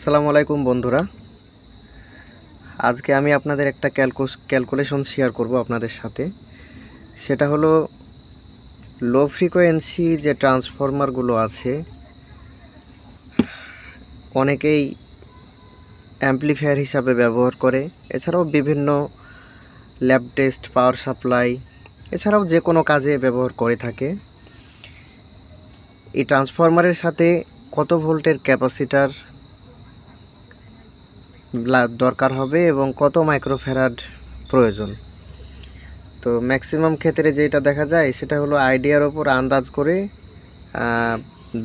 আসসালামু আলাইকুম বন্ধুরা। আজকে আমি আপনাদের একটা ক্যালকুলেশন শেয়ার করব আপনাদের সাথে। সেটা হলো লো ফ্রিকোয়েন্সি যে ট্রান্সফরমারগুলো আছে, অনেকেই অ্যাম্পলিফায়ার হিসাবে ব্যবহার করে। এছাড়াও বিভিন্ন ল্যাব টেস্ট পাওয়ার সাপ্লাই এছাড়াও যে কোনো কাজে ব্যবহার করে থাকে। এই ট্রান্সফরমারের সাথে কত ভোল্টের ক্যাপাসিটার দরকার হবে এবং কত মাইক্রোফ্যারাড প্রয়োজন। তো ম্যাক্সিমাম ক্ষেত্রে যেটা দেখা যায়, সেটা হলো আইডিয়ার ওপর আন্দাজ করে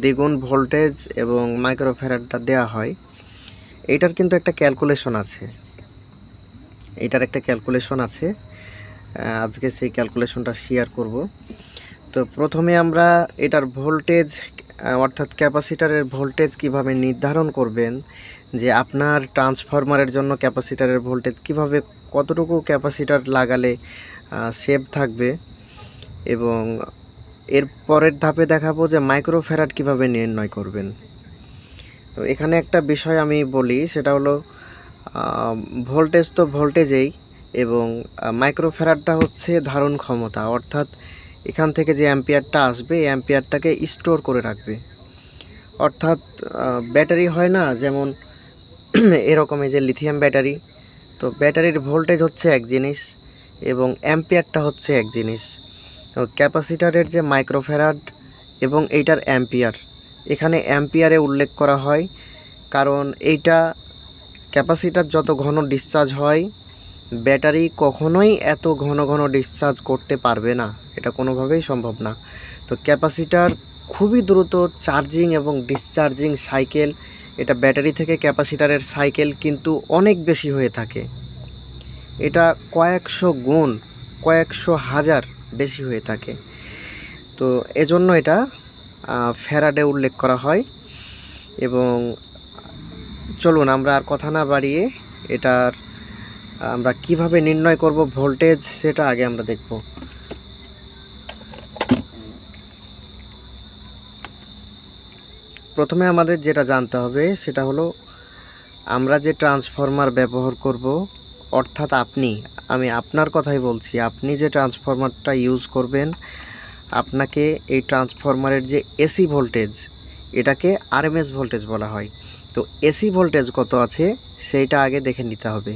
দ্বিগুণ ভোল্টেজ এবং মাইক্রোফেরাডটা দেওয়া হয়। এটার কিন্তু একটা ক্যালকুলেশন আছে। এটার একটা ক্যালকুলেশন আছে। আজকে সেই ক্যালকুলেশনটা শেয়ার করব। তো প্রথমে আমরা এটার ভোল্টেজ অর্থাৎ ক্যাপাসিটারের ভোল্টেজ কীভাবে নির্ধারণ করবেন যে আপনার ট্রান্সফরমারের জন্য ক্যাপাসিটারের ভোল্টেজ কীভাবে, কতটুকু ক্যাপাসিটার লাগালে সেভ থাকবে? এবং এর পরের ধাপে দেখাবো যে মাইক্রোফ্যারাড কীভাবে নির্ণয় করবেন। তো এখানে একটা বিষয় আমি বলি, সেটা হলো ভোল্টেজ তো ভোল্টেজেই এবং মাইক্রোফ্যারাডটা হচ্ছে ধারণ ক্ষমতা। অর্থাৎ এখান থেকে যে অ্যাম্পিয়ারটা আসবে, এই অ্যাম্পিয়ারটাকে স্টোর করে রাখবে। অর্থাৎ ব্যাটারি হয় না, যেমন এরকম এই যে লিথিয়াম ব্যাটারি তো ব্যাটারির ভোল্টেজ হচ্ছে এক জিনিস এবং অ্যাম্পিয়ারটা হচ্ছে এক জিনিস। তো ক্যাপাসিটারের যে মাইক্রোফ্যারাড এবং এইটার অ্যাম্পিয়ার এখানে অ্যাম্পিয়ারে উল্লেখ করা হয় কারণ এইটা ক্যাপাসিটার যত ঘন ডিসচার্জ হয় ব্যাটারি কখনোই এত ঘন ঘন ডিসচার্জ করতে পারবে না। এটা কোনোভাবেই সম্ভব না। তো ক্যাপাসিটার খুবই দ্রুত চার্জিং এবং ডিসচার্জিং সাইকেল এটা ব্যাটারি থেকে ক্যাপাসিটারের সাইকেল কিন্তু অনেক বেশি হয়ে থাকে। এটা কয়েকশো গুণ কয়েকশো হাজার বেশি হয়ে থাকে। তো এজন্য এটা আহ, ফ্যারাডে উল্লেখ করা হয়। এবং চলুন আমরা আর কথা না বাড়িয়ে এটার আমরা কীভাবে নির্ণয় করব ভোল্টেজ সেটা আগে আমরা দেখব। প্রথমে আমাদের যেটা জানতে হবে, সেটা হলো আমরা যে ট্রান্সফরমার ব্যবহার করব, অর্থাৎ আপনি, আমি আপনার কথাই বলছি, আপনি যে ট্রান্সফরমারটা ইউজ করবেন, আপনাকে এই ট্রান্সফরমারের যে এসি ভোল্টেজ এটাকে আরএমএস ভোল্টেজ বলা হয়। তো এসি ভোল্টেজ কত আছে, সেইটা আগে দেখে নিতে হবে।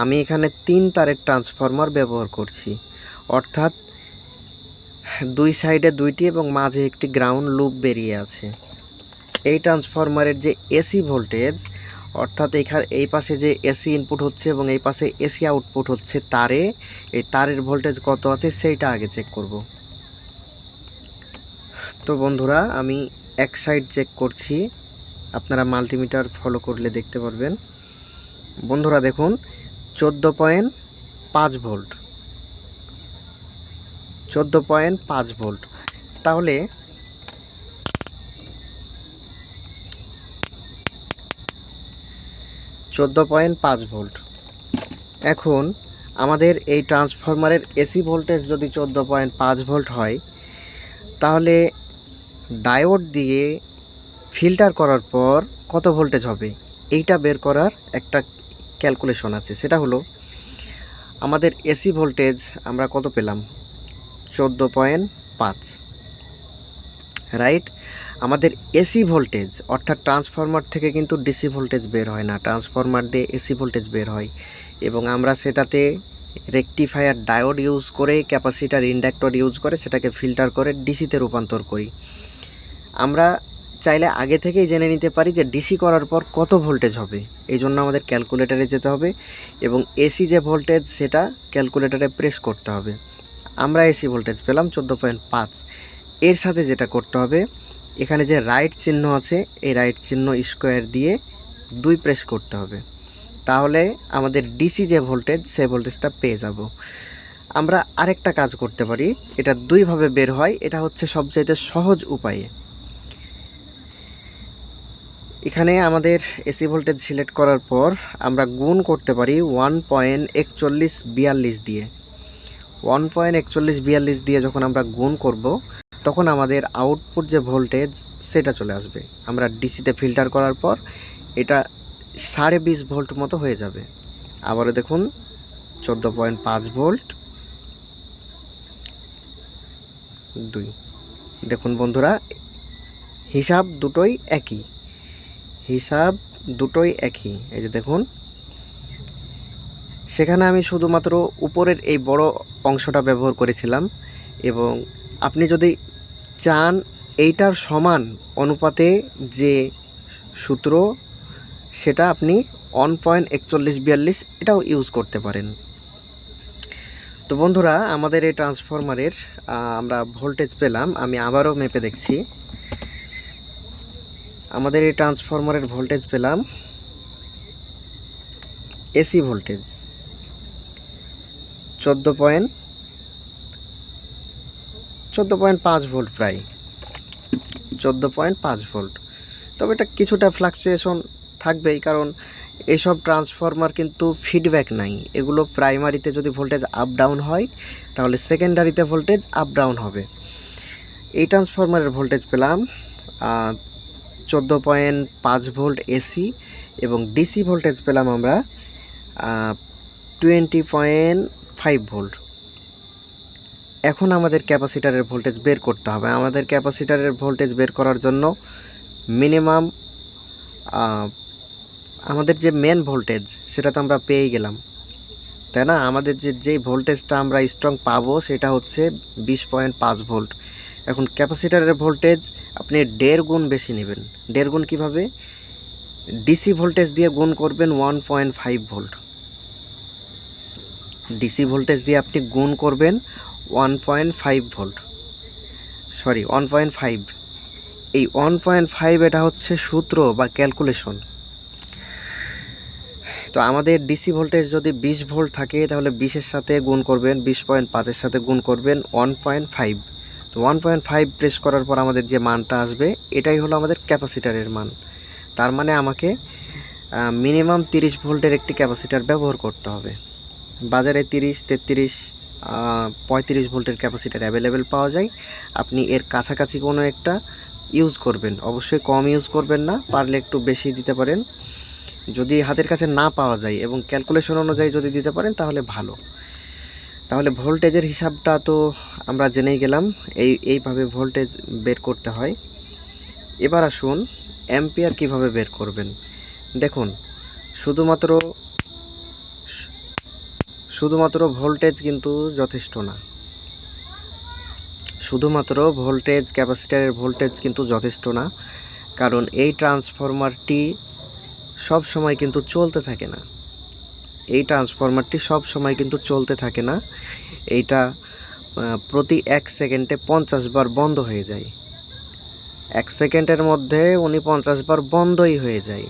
আমি এখানে তিন তারের ট্রান্সফরমার ব্যবহার করছি। অর্থাৎ দুই সাইডে দুইটি এবং মাঝে একটি গ্রাউন্ড লুপ বেরিয়ে আছে। এই ট্রান্সফরমারের যে এসি ভোল্টেজ অর্থাৎ এখানে এই পাশে যে এসি ইনপুট হচ্ছে এবং এই পাশে এসি আউটপুট হচ্ছে তারে, এই তারের ভোল্টেজ কত আছে সেইটা আগে চেক করব। তো বন্ধুরা, আমি এক সাইড চেক করছি, আপনারা মাল্টিমিটার ফলো করলে দেখতে পারবেন। বন্ধুরা দেখুন, চোদ্দ পয়েন্ট পাঁচ ভোল্ট চোদ্দ পয়েন্ট পাঁচ ভোল্ট তাহলে চোদ্দ পয়েন্ট পাঁচ ভোল্ট। এখন আমাদের এই ট্রান্সফরমারের এসি ভোল্টেজ যদি চোদ্দ পয়েন্ট পাঁচ ভোল্ট হয়, তাহলে ডায়োড দিয়ে ফিল্টার করার পর কত ভোল্টেজ হবে? এইটা বের করার একটা ক্যালকুলেশন আছে। সেটা হলো, আমাদের এসি ভোল্টেজ আমরা কত পেলাম? চোদ্দ পয়েন্ট পাঁচ। রাইট? আমাদের এসি ভোল্টেজ অর্থাৎ ট্রান্সফরমার থেকে কিন্তু ডিসি ভোল্টেজ বের হয় না। ট্রান্সফরমার দিয়ে এসি ভোল্টেজ বের হয়। এবং আমরা সেটাতে রেকটিফায়ার ডায়োড ইউজ করে ক্যাপাসিটার ইন্ডাক্টর ইউজ করে, সেটাকে ফিল্টার করে ডিসিতে রূপান্তর করি। আমরা চাইলে আগে থেকেই জেনে নিতে পারি যে ডিসি করার পর কত ভোল্টেজ হবে। এই জন্য আমাদের ক্যালকুলেটারে যেতে হবে এবং এসি যে ভোল্টেজ সেটা ক্যালকুলেটারে প্রেস করতে হবে। আমরা এসি ভোল্টেজ পেলাম চোদ্দ পয়েন্ট পাঁচ। এর সাথে যেটা করতে হবে এখানে যে রাইট চিহ্ন আছে, এই রাইট চিহ্ন স্কোয়ার দিয়ে দুই প্রেস করতে হবে। তাহলে আমাদের ডিসি যে ভোল্টেজ সেই ভোল্টেজটা পেয়ে যাব। আমরা আরেকটা কাজ করতে পারি। এটা দুইভাবে বের হয়। এটা হচ্ছে সবচাইতে সহজ উপায়ে। এখানে আমাদের এসি ভোল্টেজ সিলেক্ট করার পর আমরা গুণ করতে পারি ওয়ান পয়েন্ট একচল্লিশ বিয়াল্লিশ দিয়ে। ওয়ান পয়েন্ট একচল্লিশ বিয়াল্লিশ দিয়ে যখন আমরা গুণ করব তখন আমাদের আউটপুট যে ভোল্টেজ সেটা চলে আসবে। আমরা ডিসিতে ফিল্টার করার পর এটা সাড়ে বিশ ভোল্ট মতো হয়ে যাবে। আবারও দেখুন, চোদ্দ পয়েন্ট পাঁচ ভোল্ট দুই। দেখুন বন্ধুরা, হিসাব দুটোই একই। হিসাব দুটোই একই। এই যে দেখুন, সেখানে আমি শুধুমাত্র উপরের এই বড় অংশটা ব্যবহার করেছিলাম এবং আপনি যদি চান, এইটার সমান অনুপাতে যে সূত্র, সেটা আপনি ওয়ান পয়েন্ট একচল্লিশ বিয়াল্লিশ এটাও ইউজ করতে পারেন। তো বন্ধুরা, আমাদের এই ট্রান্সফরমারের আমরা ভোল্টেজ পেলাম, আমি আবারও মেপে দেখছি। আমাদের এই ট্রান্সফরমারের ভোল্টেজ পেলাম এসি ভোল্টেজ চোদ্দ পয়েন্ট চোদ্দ পয়েন্ট পাঁচ ভোল্ট প্রায়। চোদ্দ পয়েন্ট পাঁচ ভোল্ট। তবে এটা কিছুটা ফ্লাকচুয়েশন থাকবেই, কারণ এসব ট্রান্সফরমার কিন্তু ফিডব্যাক নাই। এগুলো প্রাইমারিতে যদি ভোল্টেজ আপ ডাউন হয়, তাহলে সেকেন্ডারিতে ভোল্টেজ আপ ডাউন হবে। এই ট্রান্সফরমারের ভোল্টেজ পেলাম চোদ্দ পয়েন্ট পাঁচ ভোল্ট এসি এবং ডিসি ভোল্টেজ পেলাম আমরা টোয়েন্টি পয়েন্ট ফাইভ ভোল্ট। এখন আমাদের ক্যাপাসিটারের ভোল্টেজ বের করতে হবে। আমাদের ক্যাপাসিটারের ভোল্টেজ বের করার জন্য মিনিমাম আমাদের যে মেন ভোল্টেজ সেটা তো আমরা পেয়ে গেলাম। তাই না? আমাদের যে, যেই ভোল্টেজটা আমরা স্ট্রং পাবো, সেটা হচ্ছে বিশ পয়েন্ট পাঁচ ভোল্ট। এখন ক্যাপাসিটারের ভোল্টেজ আপনি দেড় গুণ বেশি নেবেন। দেড় গুণ কীভাবে? ডিসি ভোল্টেজ দিয়ে গুণ করবেন one point five volt. DC voltage দিয়ে আপনি গুণ করবেন one point five volt sorry one point five এই ওয়ান পয়েন্ট ফাইভ এটা হচ্ছে সূত্র বা ক্যালকুলেশন তো আমাদের ডিসি ভোল্টেজ যদি বিশ ভোল্ট থাকে, তাহলে বিশের সাথে গুণ করবেন, বিশ পয়েন্ট পাঁচের সাথে গুণ করবেন ওয়ান পয়েন্ট ফাইভ তো ওয়ান পয়েন্ট ফাইভ প্রেস করার পর আমাদের যে মানটা আসবে, এটাই হলো আমাদের ক্যাপাসিটারের মান। তার মানে আমাকে মিনিমাম তিরিশ ভোল্টের একটি ক্যাপাসিটার ব্যবহার করতে হবে। বাজারে তিরিশ, তেত্রিশ পঁয়ত্রিশ ভোল্টের ক্যাপাসিটার অ্যাভেলেবেল পাওয়া যায়। আপনি এর কাছাকাছি কোনো একটা ইউজ করবেন। অবশ্যই কম ইউজ করবেন না, পারলে একটু বেশি দিতে পারেন। যদি হাতের কাছে না পাওয়া যায় এবং ক্যালকুলেশন অনুযায়ী যদি দিতে পারেন, তাহলে ভালো। তাহলে ভোল্টেজের হিসাবটা তো আমরা জেনেই গেলাম, এই, এইভাবে ভোল্টেজ বের করতে হয়। এবার আসুন, অ্যাম্পিয়ার কীভাবে বের করবেন? দেখুন, শুধুমাত্র শুধুমাত্র ভোল্টেজ কিন্তু যথেষ্ট না। শুধুমাত্র ভোল্টেজ ক্যাপাসিটারের ভোল্টেজ কিন্তু যথেষ্ট না। কারণ এই ট্রান্সফরমারটি সব সময় কিন্তু চলতে থাকে না। এই ট্রান্সফরমারটি সব সময় কিন্তু চলতে থাকে না। এইটা প্রতি এক সেকেন্ডে পঞ্চাশ বার বন্ধ হয়ে যায়। এক সেকেন্ডের মধ্যে উনি পঞ্চাশ বার বন্ধই হয়ে যায়।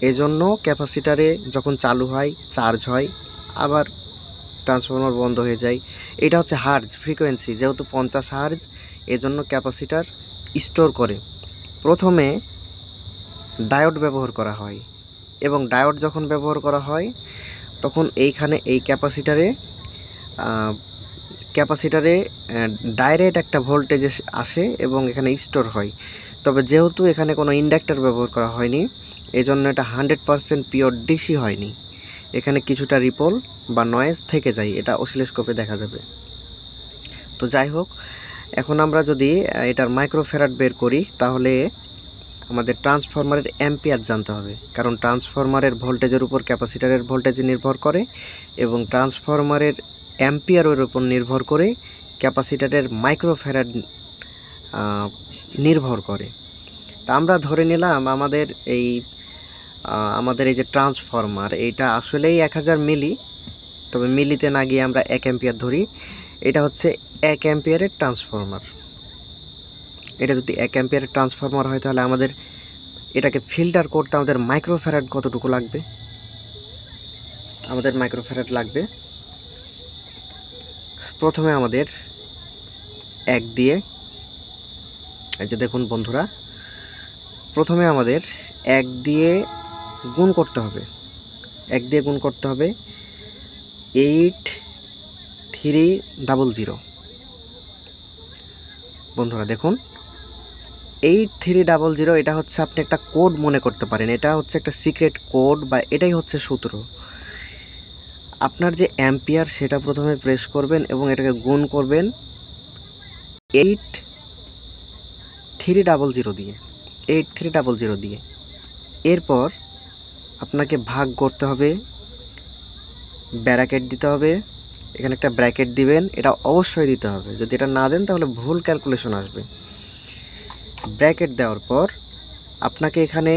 এজন্য ক্যাপাসিটারে যখন চালু হয় চার্জ হয়, আবার ট্রান্সফরমার বন্ধ হয়ে যায়। এটা হচ্ছে হার্জ ফ্রিকোয়েন্সি যেহেতু পঞ্চাশ হার্জ এজন্য ক্যাপাসিটার স্টোর করে। প্রথমে ডায়োড ব্যবহার করা হয় এবং ডায়োড যখন ব্যবহার করা হয়, তখন এইখানে এই ক্যাপাসিটারে ক্যাপাসিটারে ডাইরেক্ট একটা ভোল্টেজ আসে এবং এখানে স্টোর হয়। তবে যেহেতু এখানে কোনো ইন্ডাক্টর ব্যবহার করা হয়নি এই জন্য এটা হান্ড্রেড পারসেন্ট পিওর ডিসি হয়নি। এখানে কিছুটা রিপল বা নয়েজ থেকে যায়, এটা অসিলোস্কোপে দেখা যাবে। তো যাই হোক, এখন আমরা যদি এটার মাইক্রোফেরাট বের করি, তাহলে আমাদের ট্রান্সফরমারের অ্যাম্পিয়ার জানতে হবে। কারণ ট্রান্সফরমারের ভোল্টেজের উপর ক্যাপাসিটারের ভোল্টেজ নির্ভর করে এবং ট্রান্সফরমারের অ্যাম্পিয়ারের উপর নির্ভর করে ক্যাপাসিটারের মাইক্রোফেরাট নির্ভর করে। তা আমরা ধরে নিলাম আমাদের এই আমাদের এই যে ট্রান্সফরমার, এইটা আসলেই এক হাজার মিলি, তবে মিলিতে না গিয়ে আমরা এক অ্যাম্পিয়ার ধরি। এটা হচ্ছে এক অ্যাম্পিয়ারের ট্রান্সফরমার। এটা যদি এক অ্যাম্পিয়ারের ট্রান্সফরমার হয় তাহলে আমাদের এটাকে ফিল্টার করতে আমাদের মাইক্রোফ্যারাড কতটুকু লাগবে? আমাদের মাইক্রোফ্যারাড লাগবে প্রথমে আমাদের এক দিয়ে, এই যে দেখুন বন্ধুরা, প্রথমে আমাদের এক দিয়ে গুণ করতে হবে। এক দিয়ে গুণ করতে হবে এইট থ্রি ডাবল জিরো। বন্ধুরা দেখুন, এইট থ্রি ডাবল জিরো, এটা হচ্ছে আপনি একটা কোড মনে করতে পারেন। এটা হচ্ছে একটা সিক্রেট কোড বা এটাই হচ্ছে সূত্র। আপনার যে অ্যাম্পিয়ার, সেটা প্রথমে প্রেস করবেন এবং এটাকে গুণ করবেন এইট থ্রি ডাবল জিরো দিয়ে। এইট থ্রি ডাবল জিরো দিয়ে। এরপর আপনাকে ভাগ করতে হবে ব্যারাকেট দিতে হবে, এখানে একটা ব্র্যাকেট দিবেন, এটা অবশ্যই দিতে হবে। যদি এটা না দেন তাহলে ভুল ক্যালকুলেশন আসবে। ব্র্যাকেট দেওয়ার পর আপনাকে এখানে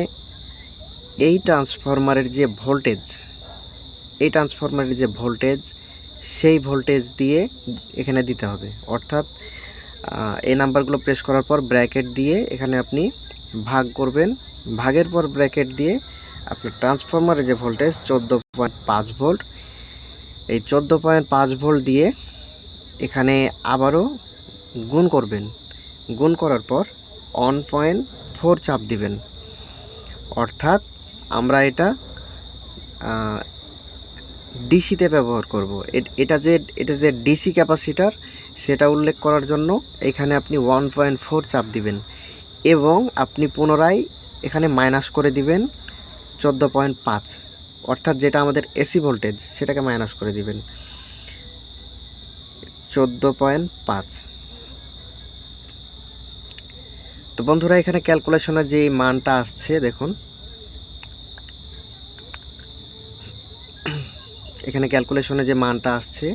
এই ট্রান্সফরমারের যে ভোল্টেজ এই ট্রান্সফরমারের যে ভোল্টেজ সেই ভোল্টেজ দিয়ে এখানে দিতে হবে। অর্থাৎ এই নাম্বারগুলো প্রেস করার পর ব্র্যাকেট দিয়ে এখানে আপনি ভাগ করবেন। ভাগের পর ব্র্যাকেট দিয়ে আপনার ট্রান্সফরমারের যে ভোল্টেজ চোদ্দ পয়েন্ট পাঁচ ভোল্ট এই চোদ্দ পয়েন্ট পাঁচ ভোল্ট দিয়ে এখানে আবারও গুণ করবেন। গুণ করার পর ওয়ান পয়েন্ট ফোর চাপ দিবেন। অর্থাৎ আমরা এটা ডিসিতে ব্যবহার করব। এটা যে এটা যে ডিসি ক্যাপাসিটার সেটা উল্লেখ করার জন্য এখানে আপনি ওয়ান পয়েন্ট ফোর চাপ দিবেন এবং আপনি পুনরায় এখানে মাইনাস করে দিবেন। চোদ্দ পয়েন্ট পাঁচ। অর্থাৎ যেটা আমাদের এসি ভোল্টেজ সেটাকে মাইনাস করে দিবেন। চোদ্দ পয়েন্ট পাঁচ। তো বন্ধুরা, এখানে ক্যালকুলেশনের যে মানটা আসছে, দেখুন। এখানে ক্যালকুলেশনে যে মানটা আসছে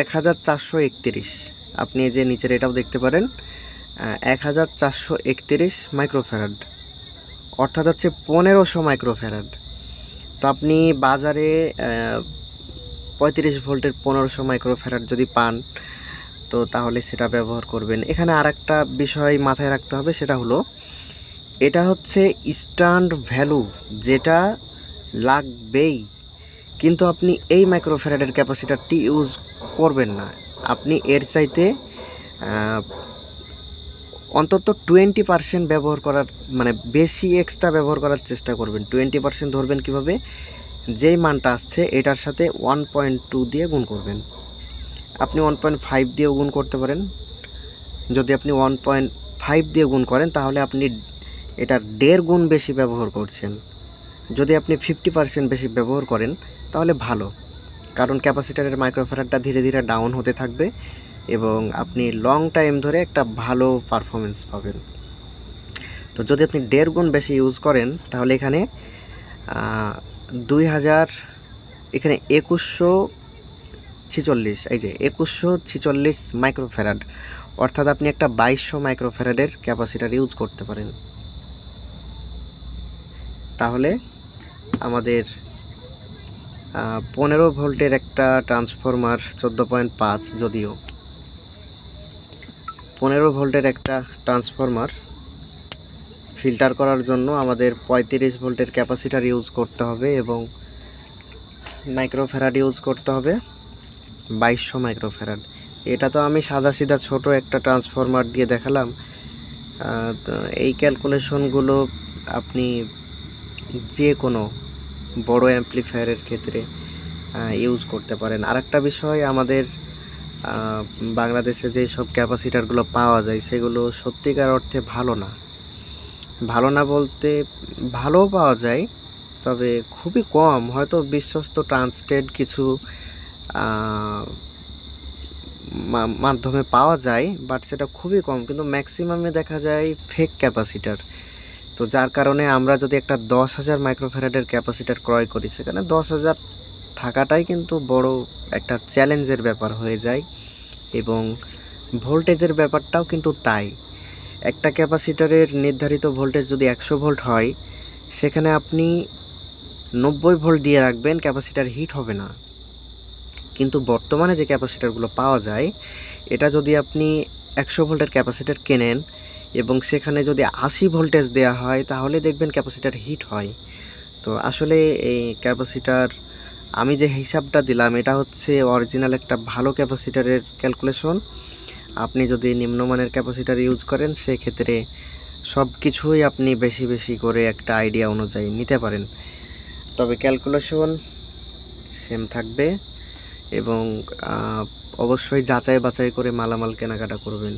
এক হাজার চারশো একত্রিশ। আপনি যে নিচের এটাও দেখতে পারেন এক হাজার চারশো একত্রিশ মাইক্রোফ্যারাড অর্থাৎ হচ্ছে পনেরোশো মাইক্রোফ্যারাড। তো আপনি বাজারে পঁয়ত্রিশ ভোল্টের পনেরোশো মাইক্রোফ্যারাড যদি পান, তো তাহলে সেটা ব্যবহার করবেন। এখানে আর একটা বিষয় মাথায় রাখতে হবে, সেটা হলো, এটা হচ্ছে স্ট্যান্ড ভ্যালু, যেটা লাগবেই। কিন্তু আপনি এই মাইক্রোফ্যারাডের ক্যাপাসিটারটি ইউজ করবেন না। আপনি এর চাইতে অন্তত টোয়েন্টি পার্সেন্ট ব্যবহার করার মানে বেশি এক্সট্রা ব্যবহার করার চেষ্টা করবেন। টোয়েন্টি পার্সেন্ট ধরবেন কীভাবে? যেই মানটা আসছে, এটার সাথে ওয়ান পয়েন্ট টু দিয়ে গুণ করবেন। আপনি ওয়ান পয়েন্ট ফাইভ দিয়েও গুণ করতে পারেন। যদি আপনি ওয়ান পয়েন্ট ফাইভ দিয়ে গুণ করেন, তাহলে আপনি এটার দেড় গুণ বেশি ব্যবহার করছেন। যদি আপনি ফিফটি পার্সেন্ট বেশি ব্যবহার করেন, তাহলে ভালো। কারণ ক্যাপাসিটারের মাইক্রোফ্যারারটা ধীরে ধীরে ডাউন হতে থাকবে। এবং আপনি লং টাইম ধরে একটা ভালো পারফরমেন্স পাবেন। তো যদি আপনি দেড় গুণ বেশি ইউজ করেন, তাহলে এখানে দুই হাজার, এখানে একুশশো ছিচল্লিশ, এই যে একুশশো ছিচল্লিশ মাইক্রোফ্যারাড অর্থাৎ আপনি একটা বাইশশো মাইক্রোফ্যারাডের ক্যাপাসিটার ইউজ করতে পারেন। তাহলে আমাদের পনেরো ভোল্টের একটা ট্রান্সফরমার চোদ্দ পয়েন্ট পাঁচ যদিও। পনেরো ভোল্টের একটা ট্রান্সফরমার ফিল্টার করার জন্য আমাদের পঁয়ত্রিশ ভোল্টের ক্যাপাসিটার ইউজ করতে হবে এবং মাইক্রোফ্যারাড ইউজ করতে হবে, বাইশশো মাইক্রোফ্যারাড এটা তো আমি সাদা সিধা ছোট একটা ট্রান্সফরমার দিয়ে দেখালাম। এই ক্যালকুলেশনগুলো আপনি যে কোনো বড় অ্যাম্প্লিফায়ারের ক্ষেত্রে ইউজ করতে পারেন। আরেকটা বিষয় আমাদের বাংলাদেশে যে সব ক্যাপাসিটারগুলো পাওয়া যায়, সেগুলো সত্যিকার অর্থে ভালো না। ভালো না বলতে ভালোও পাওয়া যায়, তবে খুবই কম। হয়তো বিশ্বস্ত ট্রান্সটেড কিছু মাধ্যমে পাওয়া যায়, বাট সেটা খুবই কম। কিন্তু ম্যাক্সিমামে দেখা যায় ফেক ক্যাপাসিটার। তো যার কারণে আমরা যদি একটা দশ হাজার মাইক্রোফ্যারাডের ক্যাপাসিটার ক্রয় করি, সেখানে দশ হাজার থাকাটাই কিন্তু বড় একটা চ্যালেঞ্জের ব্যাপার হয়ে যায় এবং ভোল্টেজের ব্যাপারটাও কিন্তু তাই। একটা ক্যাপাসিটারের নির্ধারিত ভোল্টেজ যদি একশো ভোল্ট হয়, সেখানে আপনি নব্বই ভোল্ট দিয়ে রাখবেন, ক্যাপাসিটার হিট হবে না। কিন্তু বর্তমানে যে ক্যাপাসিটারগুলো পাওয়া যায়, এটা যদি আপনি একশো ভোল্টের ক্যাপাসিটার কেনেন এবং সেখানে যদি আশি ভোল্টেজ দেওয়া হয়, তাহলে দেখবেন ক্যাপাসিটার হিট হয়। তো আসলে এই ক্যাপাসিটার আমি যে হিসাবটা দিলাম, এটা হচ্ছে অরিজিনাল একটা ভালো ক্যাপাসিটারের ক্যালকুলেশন আপনি যদি নিম্নমানের ক্যাপাসিটার ইউজ করেন, সেক্ষেত্রে সব কিছুই আপনি বেশি বেশি করে একটা আইডিয়া অনুযায়ী নিতে পারেন। তবে ক্যালকুলেশন সেম থাকবে এবং অবশ্যই যাচাই বাছাই করে মালামাল কেনাকাটা করবেন।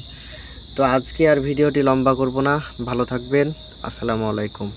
তো আজকে আর ভিডিওটি লম্বা করব না। ভালো থাকবেন। আসসালামু আলাইকুম।